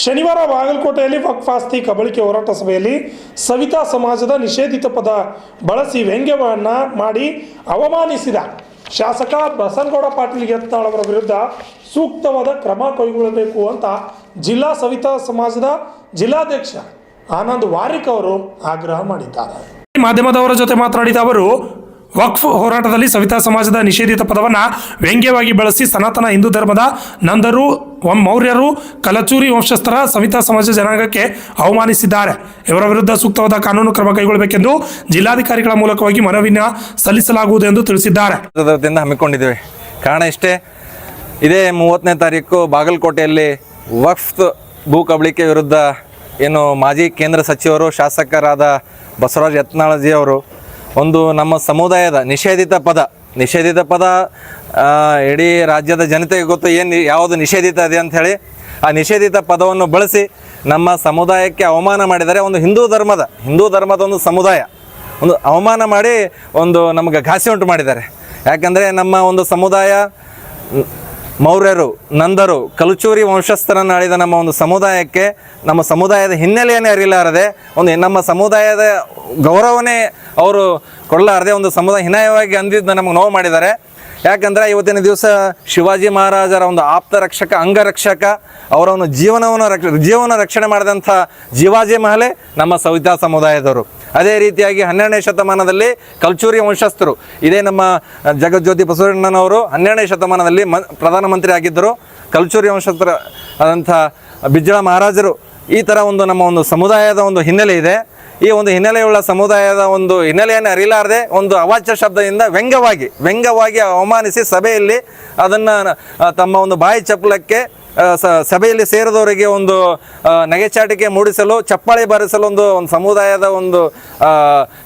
ಶನಿವಾರ ಬಾಗಲಕೋಟೆಯಲ್ಲಿ ವಕ್ಫ್ ಆಸ್ತಿ ಕಬಳಿಕೆ ಹೋರಾಟ ಸಭೆಯಲ್ಲಿ ಸವಿತಾ ಸಮಾಜದ ನಿಷೇಧಿತ ಪದ ಬಳಸಿ ವ್ಯಂಗ್ಯವನ್ನು ಮಾಡಿ ಅವಮಾನಿಸಿದ ಶಾಸಕ ಬಸನಗೌಡ ಪಾಟೀಲ್ ಯತ್ನಾಳ್ ಅವರ ವಿರುದ್ಧ ಸೂಕ್ತವಾದ ಕ್ರಮ ಕೈಗೊಳ್ಳಬೇಕು ಅಂತ ಜಿಲ್ಲಾ ಸವಿತಾ ಸಮಾಜದ ಜಿಲ್ಲಾಧ್ಯಕ್ಷ ಆನಂದ್ ವಾರಿಕ್ ಅವರು ಆಗ್ರಹ ಮಾಡಿದ್ದಾರೆ. ಮಾಧ್ಯಮದವರ ಜೊತೆ ಮಾತನಾಡಿದ ಅವರು ವಕ್ಫ್ ಹೋರಾಟದಲ್ಲಿ ಸವಿತಾ ಸಮಾಜದ ನಿಷೇಧಿತ ಪದವನ್ನು ವ್ಯಂಗ್ಯವಾಗಿ ಬಳಸಿ ಸನಾತನ ಹಿಂದೂ ಧರ್ಮದ ನಂದರು ಮೌರ್ಯರು, ಕಲಚೂರಿ ವಂಶಸ್ಥರ ಸವಿತಾ ಸಮಾಜ ಜನಾಂಗಕ್ಕೆ ಅವಮಾನಿಸಿದ್ದಾರೆ. ಇವರ ವಿರುದ್ಧ ಸೂಕ್ತವಾದ ಕಾನೂನು ಕ್ರಮ ಕೈಗೊಳ್ಳಬೇಕೆಂದು ಜಿಲ್ಲಾಧಿಕಾರಿಗಳ ಮೂಲಕವಾಗಿ ಮನವಿನ ಸಲ್ಲಿಸಲಾಗುವುದು ಎಂದು ತಿಳಿಸಿದ್ದಾರೆ. ಹಮ್ಮಿಕೊಂಡಿದ್ದೇವೆ. ಕಾರಣ ಇಷ್ಟೇ, ಇದೇ ಮೂವತ್ತನೇ ತಾರೀಕು ಬಾಗಲಕೋಟೆಯಲ್ಲಿ ವಕ್ಫ್ ಭೂ ಕಬಳಿಕೆ ವಿರುದ್ಧ ಏನು ಮಾಜಿ ಕೇಂದ್ರ ಸಚಿವರು, ಶಾಸಕರಾದ ಬಸವರಾಜ್ ಯತ್ನಾಳಜಿ ಅವರು ಒಂದು ನಮ್ಮ ಸಮುದಾಯದ ನಿಷೇಧಿತ ಪದ ನಿಷೇಧಿತ ಪದ ಇಡೀ ರಾಜ್ಯದ ಜನತೆಗೆ ಗೊತ್ತು ಏನು ಯಾವುದು ನಿಷೇಧಿತ ಇದೆ ಅಂಥೇಳಿ ಆ ನಿಷೇಧಿತ ಪದವನ್ನು ಬಳಸಿ ನಮ್ಮ ಸಮುದಾಯಕ್ಕೆ ಅವಮಾನ ಮಾಡಿದರೆ ಒಂದು ಹಿಂದೂ ಧರ್ಮದ ಹಿಂದೂ ಧರ್ಮದ ಒಂದು ಸಮುದಾಯ, ಒಂದು ಅವಮಾನ ಮಾಡಿ ಒಂದು ನಮಗೆ ಘಾಸಿ ಉಂಟು ಮಾಡಿದ್ದಾರೆ. ಯಾಕಂದರೆ ನಮ್ಮ ಒಂದು ಸಮುದಾಯ ಮೌರ್ಯರು, ನಂದರು, ಕಲಚೂರಿ ವಂಶಸ್ಥರನ್ನು ಆಳಿದ ನಮ್ಮ ಒಂದು ಸಮುದಾಯಕ್ಕೆ, ನಮ್ಮ ಸಮುದಾಯದ ಹಿನ್ನೆಲೆಯನ್ನೇ ಅರಿಲಾರದೆ ಒಂದು ನಮ್ಮ ಸಮುದಾಯದ ಗೌರವನೇ ಅವರು ಕೊಡಲಾರದೆ ಒಂದು ಸಮುದಾಯ ಹಿನಾಯವಾಗಿ ಅಂದಿದ್ದು ನಮಗೆ ನೋವು ಮಾಡಿದ್ದಾರೆ. ಯಾಕಂದರೆ ಇವತ್ತಿನ ದಿವಸ ಶಿವಾಜಿ ಮಹಾರಾಜರ ಒಂದು ಆಪ್ತ ರಕ್ಷಕ ಅಂಗರಕ್ಷಕ ಅವರ ಒಂದು ಜೀವನವನ್ನು ರಕ್ಷ, ಜೀವನ ರಕ್ಷಣೆ ಮಾಡಿದಂಥ ಜೀವಾಜಿ ಮಹಲೆ ನಮ್ಮ ಸವಿತಾ ಸಮುದಾಯದವರು. ಅದೇ ರೀತಿಯಾಗಿ ಹನ್ನೆರಡನೇ ಶತಮಾನದಲ್ಲಿ ಕಲ್ಚೂರಿ ವಂಶಸ್ಥರು, ಇದೇ ನಮ್ಮ ಜಗಜ್ಯೋತಿ ಬಸವಣ್ಣನವರು ಹನ್ನೆರಡನೇ ಶತಮಾನದಲ್ಲಿ ಮ, ಪ್ರಧಾನಮಂತ್ರಿ ಆಗಿದ್ದರು. ಕಲ್ಚೂರಿ ವಂಶಸ್ಥರ ಆದಂಥ ಬಿಜ್ಜಳ ಮಹಾರಾಜರು ಈ ಥರ ಒಂದು ನಮ್ಮ ಒಂದು ಸಮುದಾಯದ ಒಂದು ಹಿನ್ನೆಲೆ ಇದೆ. ಈ ಒಂದು ಹಿನ್ನೆಲೆಯುಳ್ಳ ಸಮುದಾಯದ ಒಂದು ಹಿನ್ನೆಲೆಯನ್ನು ಅರಿಲಾರದೆ ಒಂದು ಅವಾಚ್ಯ ಶಬ್ದದಿಂದ ವ್ಯಂಗ್ಯವಾಗಿ ವ್ಯಂಗ್ಯವಾಗಿ ಅವಮಾನಿಸಿ ಸಭೆಯಲ್ಲಿ ಅದನ್ನು ತಮ್ಮ ಒಂದು ಬಾಯಿ ಚಪ್ಪಲಕ್ಕೆ ಸಭೆಯಲ್ಲಿ ಸೇರಿದವರಿಗೆ ಒಂದು ನಗೆಚಾಟಿಕೆ ಮೂಡಿಸಲು, ಚಪ್ಪಾಳೆ ಬಾರಿಸಲು ಒಂದು ಒಂದು ಸಮುದಾಯದ ಒಂದು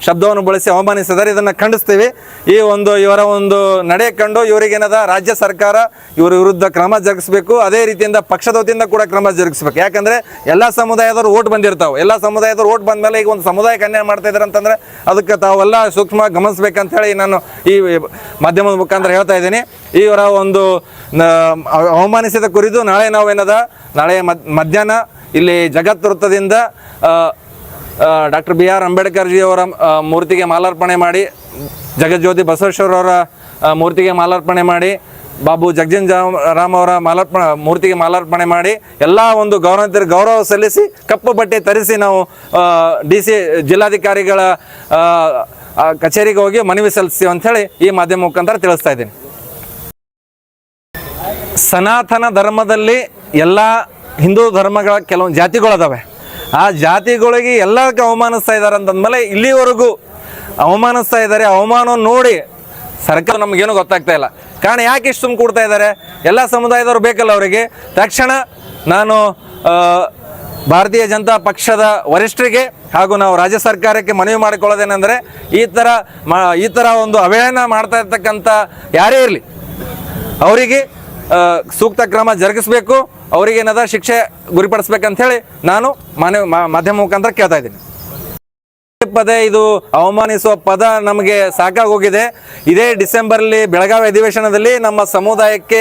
ಶಬ್ದವನ್ನು ಬಳಸಿ ಅವಮಾನಿಸಿದ್ದಾರೆ. ಇದನ್ನು ಖಂಡಿಸ್ತೀವಿ. ಈ ಒಂದು, ಇವರ ಒಂದು ನಡೆ ಕಂಡು ಇವರಿಗೇನದ ರಾಜ್ಯ ಸರ್ಕಾರ ಇವರ ವಿರುದ್ಧ ಕ್ರಮ ಜರುಗಿಸಬೇಕು. ಅದೇ ರೀತಿಯಿಂದ ಪಕ್ಷದ ವತಿಯಿಂದ ಕೂಡ ಕ್ರಮ ಜರುಗಿಸಬೇಕು. ಯಾಕಂದರೆ ಎಲ್ಲ ಸಮುದಾಯದವರು ಓಟ್ ಬಂದಿರ್ತಾವೆ. ಎಲ್ಲ ಸಮುದಾಯದವರು ಓಟ್ ಬಂದ ಮೇಲೆ ಈಗ ಒಂದು ಸಮುದಾಯಕ್ಕೆ ಅನ್ಯಾಯ ಮಾಡ್ತಾ ಇದ್ದಾರೆ ಅಂತಂದರೆ ಅದಕ್ಕೆ ತಾವೆಲ್ಲ ಸೂಕ್ಷ್ಮ ಗಮನಿಸ್ಬೇಕಂತೇಳಿ ನಾನು ಈ ಮಾಧ್ಯಮದ ಮುಖಾಂತರ ಹೇಳ್ತಾ ಇದ್ದೀನಿ. ಇವರ ಒಂದು ಅವಮಾನಿಸಿದ ಕುರಿತು ನಾಳೆ ನಾವೇನದ? ನಾಳೆ ಮಧ್ಯಾಹ್ನ ಇಲ್ಲಿ ಜಗತ್ ವೃತ್ತದಿಂದ ಡಾಕ್ಟರ್ ಬಿ ಆರ್ ಅಂಬೇಡ್ಕರ್ಜಿ ಅವರ ಮೂರ್ತಿಗೆ ಮಾಲಾರ್ಪಣೆ ಮಾಡಿ, ಜಗಜ್ಯೋತಿ ಬಸವೇಶ್ವರವರ ಮೂರ್ತಿಗೆ ಮಾಲಾರ್ಪಣೆ ಮಾಡಿ, ಬಾಬು ಜಗಜಿನ್ ರಾಮ್ ಅವರ ಮಾಲಾರ್ಪಣ, ಮೂರ್ತಿಗೆ ಮಾಲಾರ್ಪಣೆ ಮಾಡಿ, ಎಲ್ಲ ಒಂದು ಗೌರವಂತರ ಗೌರವ ಸಲ್ಲಿಸಿ, ಕಪ್ಪು ಬಟ್ಟೆ ತರಿಸಿ ನಾವು ಡಿ ಸಿ ಜಿಲ್ಲಾಧಿಕಾರಿಗಳ ಕಚೇರಿಗೆ ಹೋಗಿ ಮನವಿ ಸಲ್ಲಿಸ್ತೀವಿ ಅಂಥೇಳಿ ಈ ಮಾಧ್ಯಮ ಮುಖಾಂತರ ತಿಳಿಸ್ತಾ ಇದ್ದೀನಿ. ಸನಾತನ ಧರ್ಮದಲ್ಲಿ ಎಲ್ಲ ಹಿಂದೂ ಧರ್ಮಗಳ ಕೆಲವೊಂದು ಜಾತಿಗಳದಾವೆ. ಆ ಜಾತಿಗಳಿಗೆ ಎಲ್ಲಕ್ಕೆ ಅವಮಾನಿಸ್ತಾ ಇದ್ದಾರೆ ಅಂತಂದಮೇಲೆ ಇಲ್ಲಿವರೆಗೂ ಅವಮಾನಿಸ್ತಾ ಇದ್ದಾರೆ ಅವಮಾನ ನೋಡಿ ಸರ್ಕಾರ ನಮಗೇನು ಗೊತ್ತಾಗ್ತಾ ಇಲ್ಲ. ಕಾರಣ ಯಾಕೆ ಇಷ್ಟು ಸುಮ್ಮ ಇದ್ದಾರೆ? ಎಲ್ಲ ಸಮುದಾಯದವರು ಬೇಕಲ್ಲ ಅವರಿಗೆ. ತಕ್ಷಣ ನಾನು ಭಾರತೀಯ ಜನತಾ ಪಕ್ಷದ ವರಿಷ್ಠರಿಗೆ ಹಾಗೂ ನಾವು ರಾಜ್ಯ ಸರ್ಕಾರಕ್ಕೆ ಮನವಿ ಮಾಡಿಕೊಳ್ಳೋದೇನೆಂದರೆ ಈ ಥರ ಈ ಥರ ಒಂದು ಅವಹೇಳನ ಮಾಡ್ತಾ ಇರ್ತಕ್ಕಂಥ ಯಾರೇ ಇರಲಿ, ಅವರಿಗೆ ಸೂಕ್ತ ಕ್ರಮ ಜರುಗಿಸಬೇಕು, ಅವರಿಗೆ ಏನಾದರೂ ಶಿಕ್ಷೆ ಗುರಿಪಡಿಸ್ಬೇಕಂತ ಹೇಳಿ ನಾನು ಮಾನ್ಯ ಮಾಧ್ಯಮ ಮುಖಾಂತರ ಕೇಳ್ತಾ ಇದ್ದೀನಿ. ಪದೇ ಇದು ಅವಮಾನಿಸುವ ಪದ ನಮಗೆ ಸಾಕಾಗೋಗಿದೆ ಇದೇ ಡಿಸೆಂಬರ್ಲಿ ಬೆಳಗಾವಿ ಅಧಿವೇಶನದಲ್ಲಿ ನಮ್ಮ ಸಮುದಾಯಕ್ಕೆ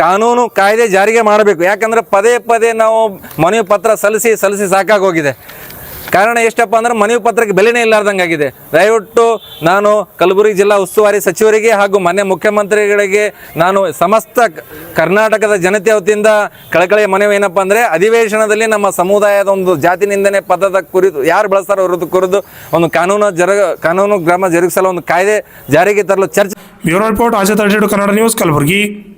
ಕಾನೂನು ಕಾಯ್ದೆ ಜಾರಿಗೆ ಮಾಡಬೇಕು. ಯಾಕಂದ್ರೆ ಪದೇ ಪದೇ ನಾವು ಮನವಿ ಪತ್ರ ಸಲ್ಲಿಸಿ ಸಲ್ಲಿಸಿ ಸಾಕಾಗೋಗಿದೆ ಕಾರಣ ಎಷ್ಟಪ್ಪ ಅಂದ್ರೆ ಮನವಿ ಪತ್ರಕ್ಕೆ ಬೆಲೆನೇ ಇಲ್ಲಾರ್ದಂಗಾಗಿದೆ ದಯವಿಟ್ಟು ನಾನು ಕಲಬುರಗಿ ಜಿಲ್ಲಾ ಉಸ್ತುವಾರಿ ಸಚಿವರಿಗೆ ಹಾಗೂ ಮಾನ್ಯ ಮುಖ್ಯಮಂತ್ರಿಗಳಿಗೆ ನಾನು ಸಮಸ್ತ ಕರ್ನಾಟಕದ ಜನತೆ ವತಿಯಿಂದ ಕಳಕಳಿಯ ಮನವಿ ಏನಪ್ಪ ಅಂದ್ರೆ ಅಧಿವೇಶನದಲ್ಲಿ ನಮ್ಮ ಸಮುದಾಯದ ಒಂದು ಜಾತಿ ನಿಂದನೆ ಪದದ ಕುರಿತು ಯಾರು ಬಳಸ್ತಾರೋ ಅವರದ್ದು ಕುರಿತು ಒಂದು ಕಾನೂನು ಜರ, ಕಾನೂನು ಕ್ರಮ ಜರುಗಿಸಲು ಒಂದು ಕಾಯ್ದೆ ಜಾರಿಗೆ ತರಲು ಚರ್ಚೆ bureau report, Asha Kannada news, Kalaburagi.